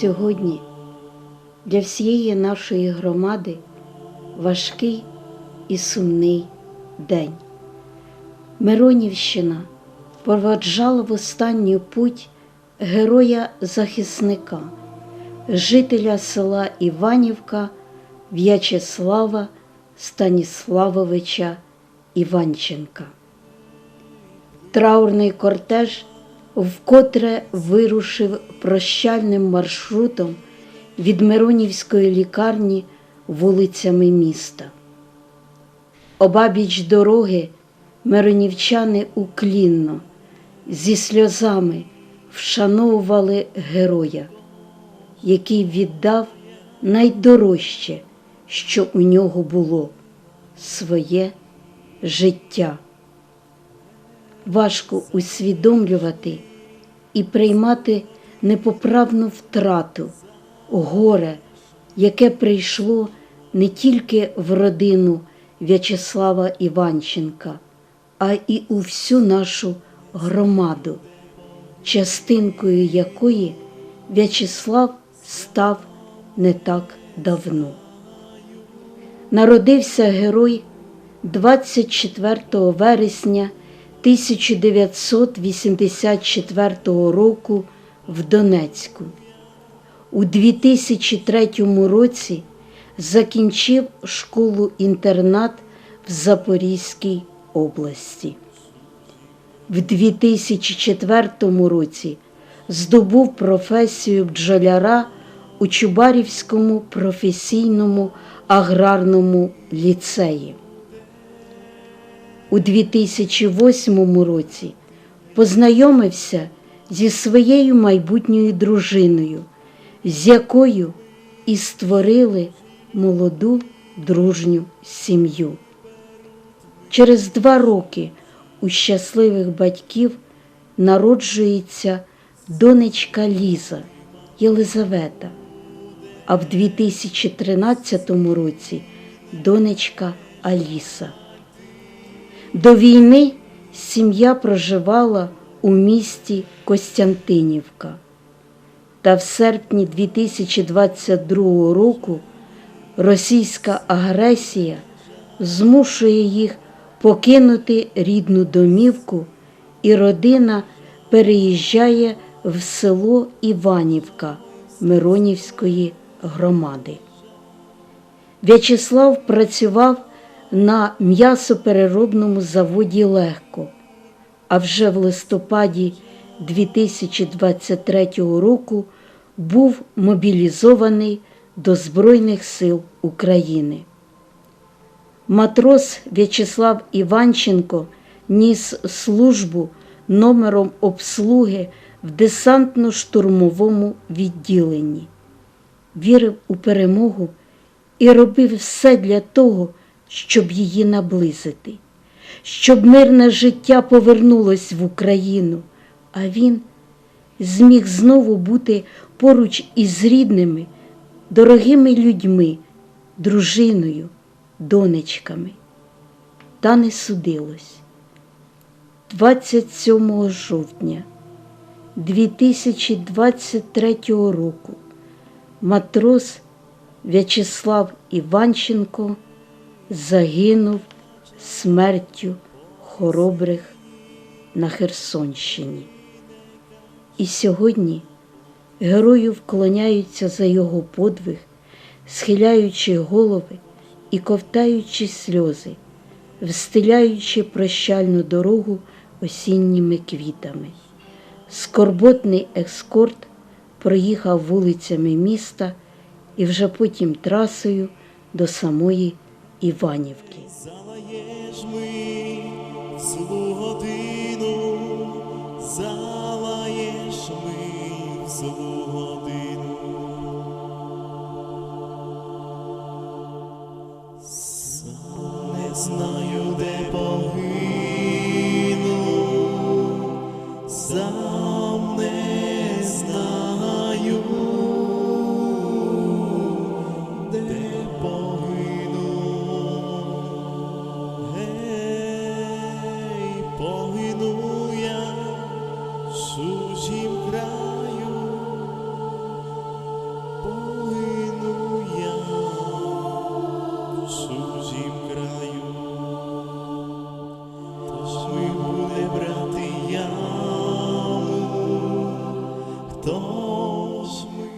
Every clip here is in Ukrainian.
Сьогодні для всієї нашої громади важкий і сумний день. Миронівщина проводжала в останню путь героя-захисника, жителя села Іванівка В'ячеслава Станіславовича Іванченка. Траурний кортеж вкотре вирушив прощальним маршрутом від Миронівської лікарні вулицями міста. Обабіч дороги миронівчани уклінно, зі сльозами вшановували героя, який віддав найдорожче, що у нього було своє життя. Важко усвідомлювати і приймати непоправну втрату, горе, яке прийшло не тільки в родину В'ячеслава Іванченка, а і у всю нашу громаду, частинкою якої В'ячеслав став не так давно. Народився герой 24 вересня 1984 року в Донецьку. У 2003 році закінчив школу-інтернат в Запорізькій області. В 2004 році здобув професію бджоляра у Чубарівському професійному аграрному ліцеї. У 2008 році познайомився зі своєю майбутньою дружиною, з якою і створили молоду дружню сім'ю. Через два роки у щасливих батьків народжується донечка Ліза Єлизавета, а в 2013 році донечка Аліса. До війни сім'я проживала у місті Костянтинівка. Та в серпні 2022 року російська агресія змушує їх покинути рідну домівку, і родина переїжджає в село Іванівка Миронівської громади. В'ячеслав працював на м'ясопереробному заводі легко, а вже в листопаді 2023 року був мобілізований до Збройних сил України. Матрос В'ячеслав Іванченко ніс службу номером обслуги в десантно-штурмовому відділенні, вірив у перемогу і робив все для того, щоб її наблизити, щоб мирне життя повернулось в Україну, а він зміг знову бути поруч із рідними, дорогими людьми, дружиною, донечками. Та не судилось. 27 жовтня 2023 року матрос В'ячеслав Іванченко загинув смертю хоробрих на Херсонщині. І сьогодні герою вклоняються за його подвиг, схиляючи голови і ковтаючи сльози, встиляючи прощальну дорогу осінніми квітами. Скорботний екскорт проїхав вулицями міста і вже потім трасою до самої Іванівки.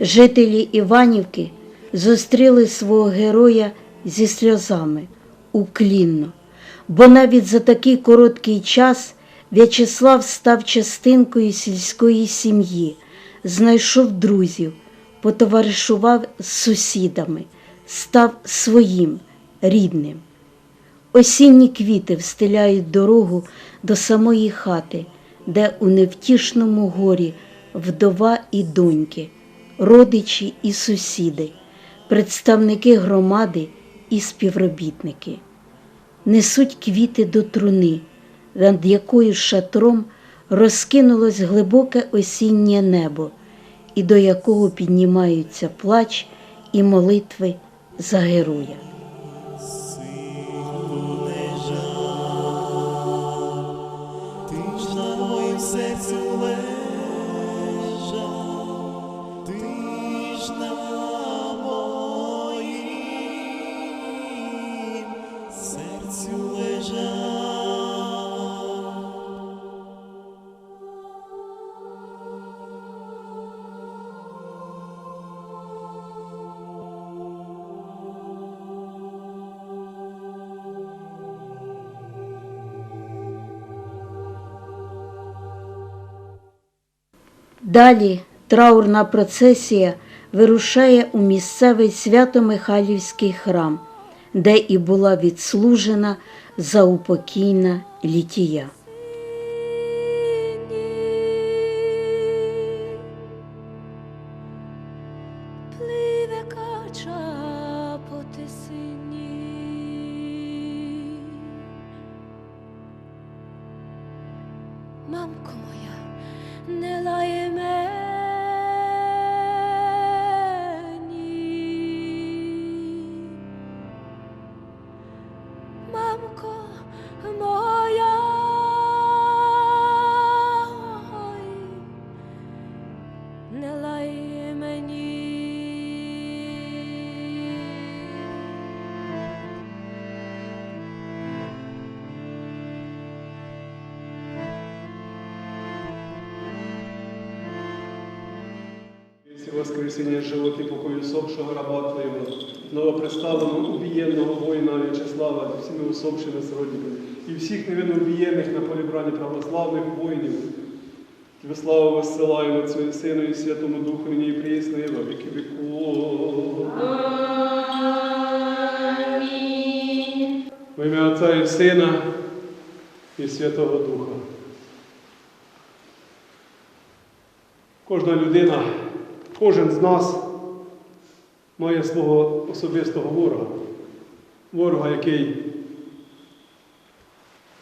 Жителі Іванівки зустріли свого героя зі сльозами уклінно, бо навіть за такий короткий час В'ячеслав став частинкою сільської сім'ї, знайшов друзів, потоваришував з сусідами, став своїм рідним. Осінні квіти встиляють дорогу до самої хати, де у невтішному горі вдова і доньки, родичі і сусіди, представники громади і співробітники. Несуть квіти до труни, над якою шатром розкинулось глибоке осіннє небо, і до якого піднімаються плач і молитви за героя. Далі траурна процесія вирушає у місцевий свято-Михайлівський храм, де і була відслужена заупокійна літія. Мамко моя, nella e me воскресіння животи покою усопшого раба Твоєго, новоприставленого убієнного воїна В'ячеслава, всіми усопшими сродниками, і всіх невинно убієнних на полі брані православних воїнів. Тебе славу висилаємо Отцю і Сину і Святому Духу, нині і приєсно, і во віки віков. Во ім'я Отця і Сина і Святого Духа. Кожна людина, кожен з нас має свого особистого ворога. Ворога, який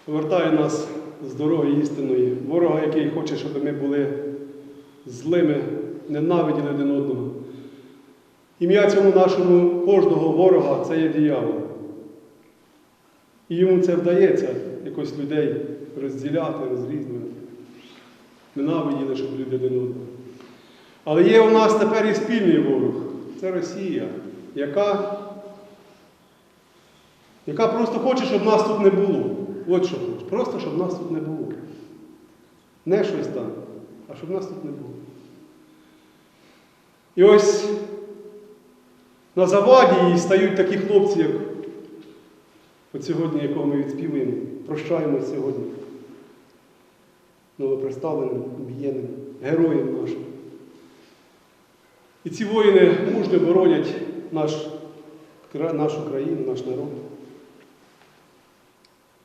повертає нас з дороги істинної, ворога, який хоче, щоб ми були злими, ненавиділи один одного. Ім'я цьому нашому кожного ворога це є диявол. І йому це вдається якось людей розділяти, розрізнювати. Ненавиділи, щоб люди один одного. Але є у нас тепер і спільний ворог. Це Росія, яка, яка просто хоче, щоб нас тут не було. От що хоче. Просто, щоб нас тут не було. Не щось там, а щоб нас тут не було. І ось на заваді їй стають такі хлопці, як от сьогодні, якого ми відспівуємо, прощаємо сьогодні новоприставленим, об'єднаним, героям нашим. І ці воїни мужньо боронять наш, нашу країну, наш народ.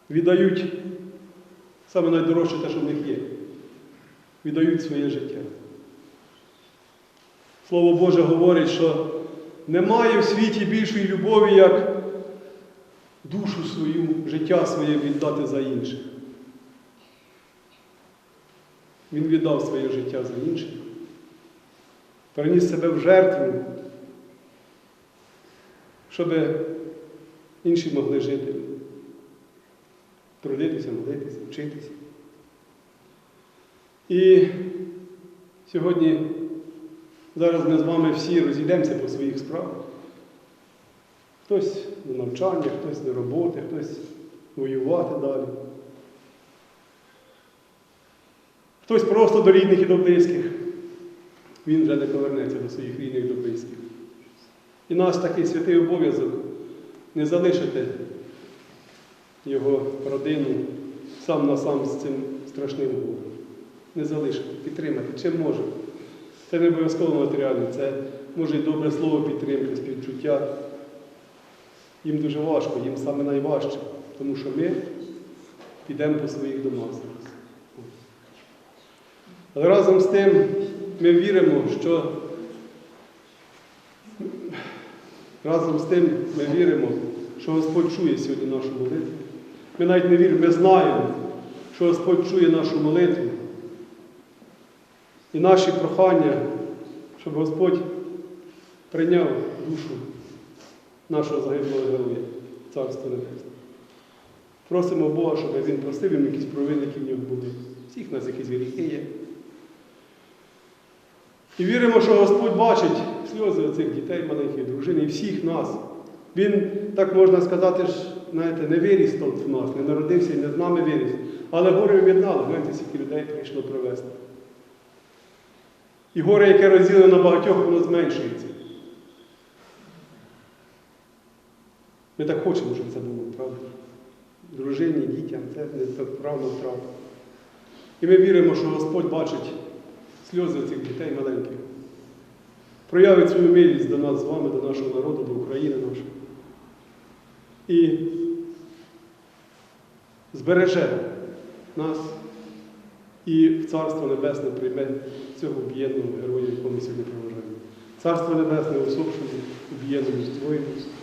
Віддають саме найдорожче те, що в них є. Віддають своє життя. Слово Боже говорить, що немає в світі більшої любові, як душу свою, життя своє віддати за інших. Він віддав своє життя за інших, переніс себе в жертву, щоб інші могли жити, трудитися, молитися, вчитися. І сьогодні, зараз ми з вами всі розійдемося по своїх справах. Хтось до навчання, хтось до роботи, хтось воювати далі. Хтось просто до рідних і до близьких. Він вже не повернеться до своїх рідних до. І наш такий святий обов'язок не залишити його родину сам на сам з цим страшним горем. Не залишити, підтримати, чим може. Це не обов'язково матеріально, це може й добре слово підтримки, співчуття. Їм дуже важко, їм саме найважче, тому що ми підемо по своїх домах зараз. Але разом з тим ми віримо, що разом з тим ми віримо, що Господь чує сьогодні нашу молитву. Ми навіть не віримо, ми знаємо, що Господь чує нашу молитву і наші прохання, щоб Господь прийняв душу нашого загиблого героя, Царство Небесне. Просимо Бога, щоб Він простив їм якісь провини, в нього були. Всіх нас якісь гріхи є. І віримо, що Господь бачить сльози цих дітей, маленьких дружин і всіх нас. Він, так можна сказати, ж, знаєте, не виріс тут в нас, не народився і не з нами виріс. Але горе об'єднало, знаєте, скільки людей прийшло провести. І горе, яке розділено на багатьох, воно зменшується. Ми так хочемо, щоб це було, правда? Дружині, дітям, це не правда втрата. І ми віримо, що Господь бачить сльози цих дітей маленьких. Проявить свою милість до нас з вами, до нашого народу, до України нашої. І збереже нас і в Царство Небесне прийме цього об'єднаного героя, якого ми сьогодні проважаємо. Царство Небесне усопшено, об'єднано з.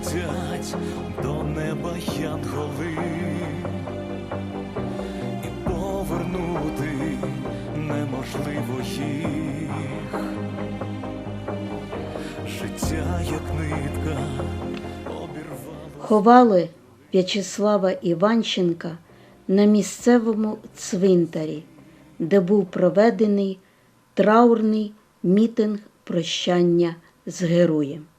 летять до неба янголи, і повернути неможливо їх. Життя, як нитка, обірвало. Ховали В'ячеслава Іванченка на місцевому цвинтарі, де був проведений траурний мітинг прощання з героєм.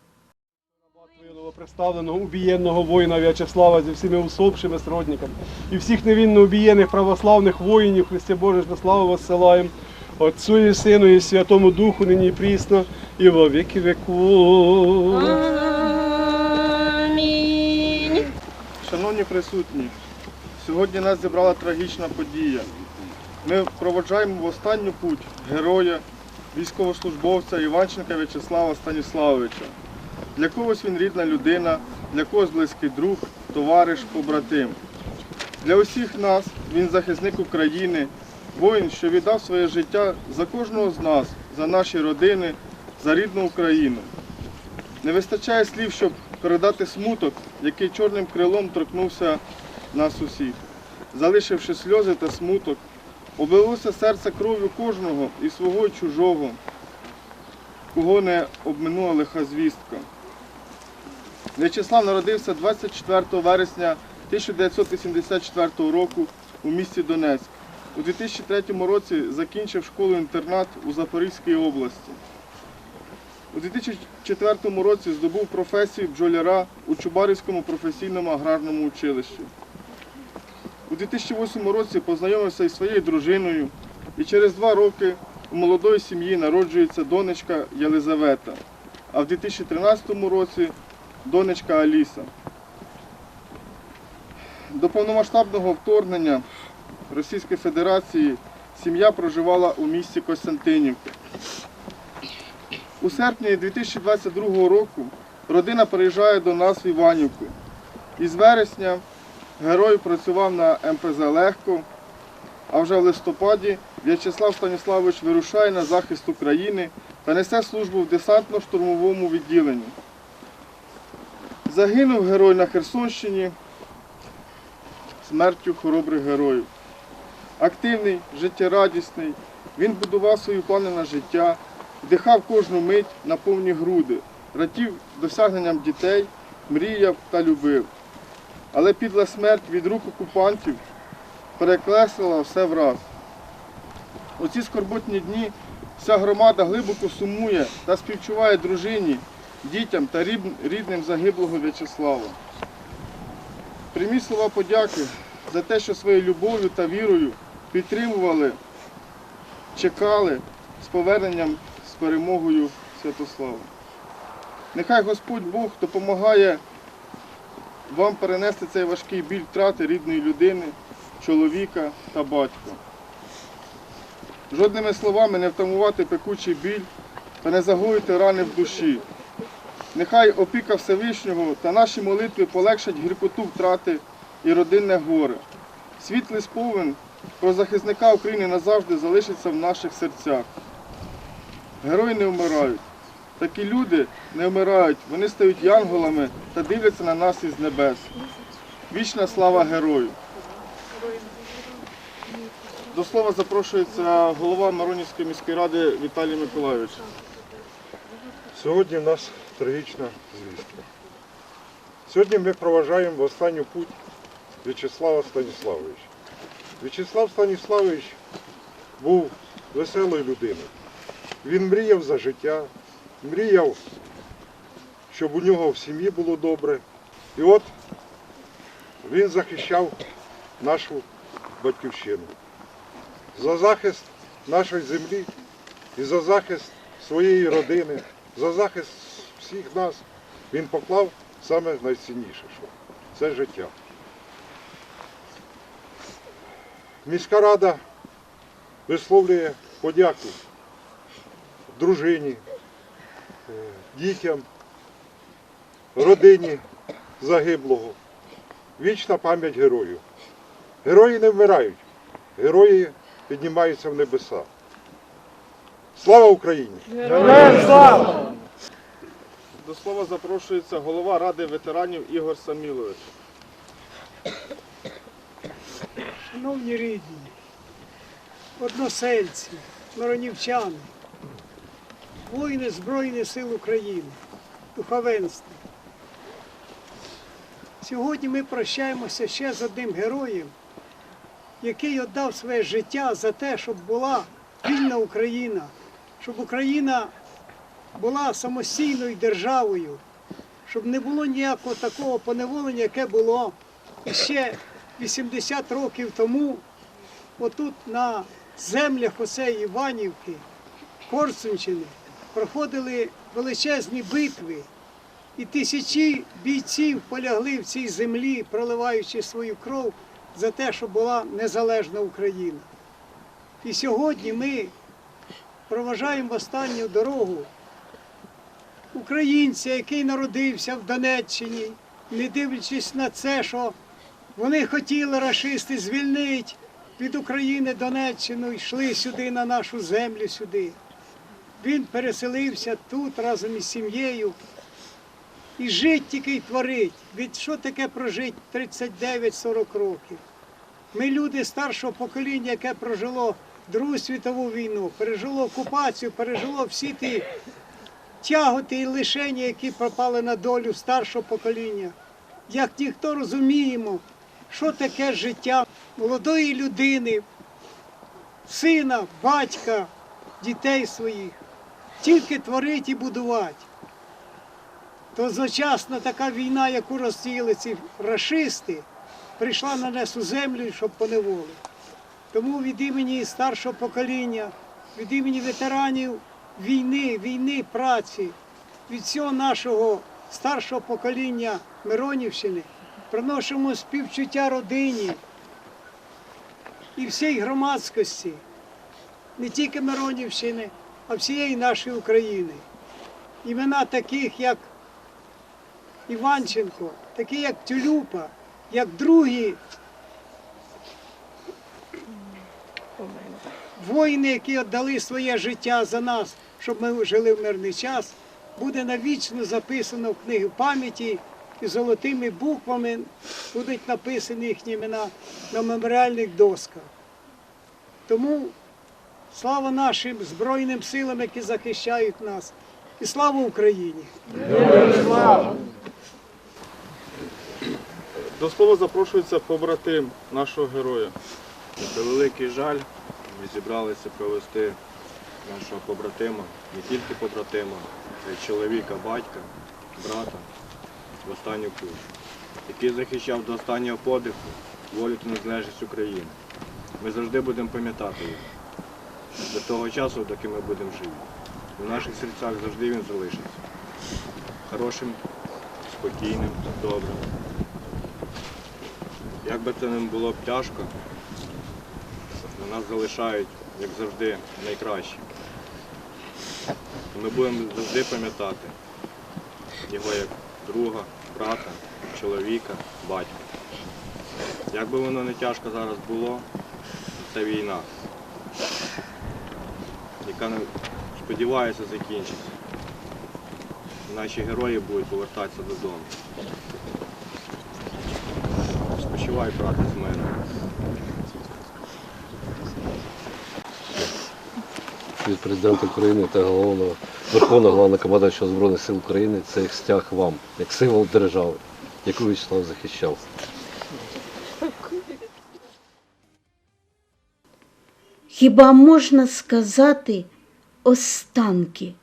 Твого новоприставленого убієнного воїна В'ячеслава зі всіми усопшими сродниками і всіх невинно убієних православних воїнів Христе Боже, на славу воссилаєм Отцю і Сину і Святому Духу, нині і прісно, і во віки веку. Шановні присутні, сьогодні нас зібрала трагічна подія. Ми проводжаємо в останню путь героя, військовослужбовця Іванченка В'ячеслава Станіславовича. Для когось він рідна людина, для когось близький друг, товариш, побратим. Для усіх нас він захисник України, воїн, що віддав своє життя за кожного з нас, за наші родини, за рідну Україну. Не вистачає слів, щоб передати смуток, який чорним крилом торкнувся нас усіх. Залишивши сльози та смуток, облилося серце кров'ю кожного і свого і чужого, кого не обминула лиха звістка. В'ячеслав народився 24 вересня 1984 року у місті Донецьк. У 2003 році закінчив школу-інтернат у Запорізькій області. У 2004 році здобув професію бджоляра у Чубарівському професійному аграрному училищі. У 2008 році познайомився із своєю дружиною і через два роки у молодої сім'ї народжується донечка Єлизавета, а в 2013 році донечка Аліса. До повномасштабного вторгнення Російської Федерації сім'я проживала у місті Костянтинівка. У серпні 2022 року родина переїжджає до нас в Іванівку. Із вересня герой працював на МПЗ Легко, а вже в листопаді В'ячеслав Станіславович вирушає на захист України та несе службу в десантно-штурмовому відділенні. Загинув герой на Херсонщині смертю хоробрих героїв. Активний, життєрадісний, він будував свої плани на життя, вдихав кожну мить на повні груди, радів досягненням дітей, мріяв та любив. Але підла смерть від рук окупантів перекреслила все враз. У ці скорботні дні вся громада глибоко сумує та співчуває дружині, дітям та рідним загиблого В'ячеслава. Прийміть слова подяки за те, що своєю любов'ю та вірою підтримували, чекали з поверненням з перемогою Святослава. Нехай Господь Бог допомагає вам перенести цей важкий біль втрати рідної людини, чоловіка та батька. Жодними словами не втамувати пекучий біль та не загоїти рани в душі. Нехай опіка Всевишнього та наші молитви полегшать гіркоту втрати і родинне горе. Світлий сповен про захисника України назавжди залишиться в наших серцях. Герої не вмирають. Такі люди не вмирають, вони стають янголами та дивляться на нас із небес. Вічна слава герою! До слова запрошується голова Маронівської міської ради Віталій Миколайович. Сьогодні в нас трагічна звістка. Сьогодні ми проважаємо в останню путь В'ячеслава Станіславовича. В'ячеслав Станіславович був веселою людиною. Він мріяв за життя, мріяв, щоб у нього в сім'ї було добре. І от він захищав нашу батьківщину. За захист нашої землі і за захист своєї родини, за захист всіх нас він поклав саме найцінніше, що це життя. Міська рада висловлює подяку дружині, е, дітям, родині загиблого. Вічна пам'ять герою. Герої не вмирають, герої піднімаються в небеса. Слава Україні! До слова запрошується голова Ради ветеранів Ігор Самілович. Шановні рідні, односельці, миронівчани, воїни Збройних сил України, духовенство. Сьогодні ми прощаємося ще з одним героєм, який віддав своє життя за те, щоб була вільна Україна, щоб Україна була самостійною державою, щоб не було ніякого такого поневолення, яке було ще 80 років тому, отут на землях оцеї Іванівки, Корсунщини, проходили величезні битви, і тисячі бійців полягли в цій землі, проливаючи свою кров за те, щоб була незалежна Україна. І сьогодні ми проважаємо останню дорогу українця, який народився в Донеччині, не дивлячись на це, що вони хотіли рашисти звільнити від України Донеччину, йшли сюди на нашу землю сюди. Він переселився тут разом із сім'єю. І жить тільки й творить. Від що таке прожить 39-40 років? Ми люди старшого покоління, яке прожило Другу світову війну, пережило окупацію, пережило всі ті тяготи і лишення, які пропали на долю старшого покоління. Як ніхто розуміємо, що таке життя молодої людини, сина, батька, дітей своїх, тільки творить і будувати. То одночасно така війна, яку розсіяли ці рашисти, прийшла на нас у землю, щоб поневолити. Тому від імені старшого покоління, від імені ветеранів війни, війни, праці, від всього нашого старшого покоління Миронівщини приносимо співчуття родині і всій громадськості, не тільки Миронівщини, а всієї нашої України. Імена таких, як Іванченко, такі як Тюлюпа, як другі воїни, які віддали своє життя за нас, щоб ми жили в мирний час, буде навічно записано в книги пам'яті і золотими буквами будуть написані їхні імена на меморіальних досках. Тому слава нашим Збройним силам, які захищають нас, і слава Україні! До слова запрошується побратим нашого героя. Це великий жаль. Ми зібралися провести нашого побратима, не тільки побратима, а й чоловіка, батька, брата в останню путь, який захищав до останнього подиху волю та незалежність України. Ми завжди будемо пам'ятати його до того часу, доки ми будемо живі. У наших серцях завжди він залишиться. Хорошим, спокійним, добрим. Як би це не було б тяжко, нас залишають, як завжди, найкраще. Ми будемо завжди пам'ятати його як друга, брата, чоловіка, батька. Як би воно не тяжко зараз було, це війна, яка сподіваюся закінчиться. Наші герої будуть повертатися додому. Спочивай, брате, з мене. від президента України та головного Верховного Головнокомандуючого Збройних сил України цей стяг вам, як символ держави, яку Вячеслав захищав. Хіба можна сказати останки?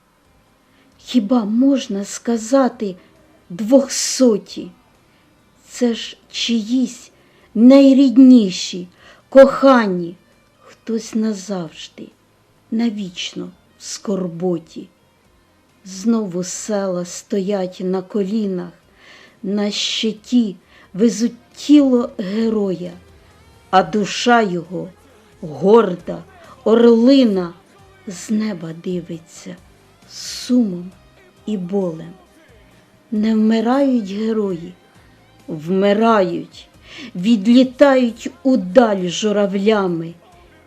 Хіба можна сказати двохсоті? Це ж чиїсь найрідніші, кохані, хтось назавжди, навічно в скорботі. Знову села стоять на колінах, на щиті везуть тіло героя, а душа його горда, орлина, з неба дивиться сумом і болем. Не вмирають герої, вмирають, відлітають удаль журавлями,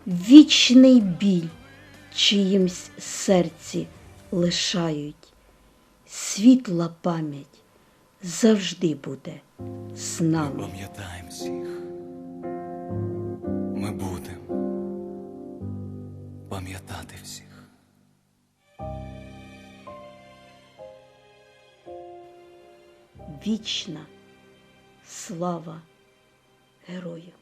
вічний біль чиїмсь серці лишають. Світла пам'ять завжди буде з Ми нами. пам'ятаємо всіх. Ми будемо пам'ятати всіх. Вічна слава герою.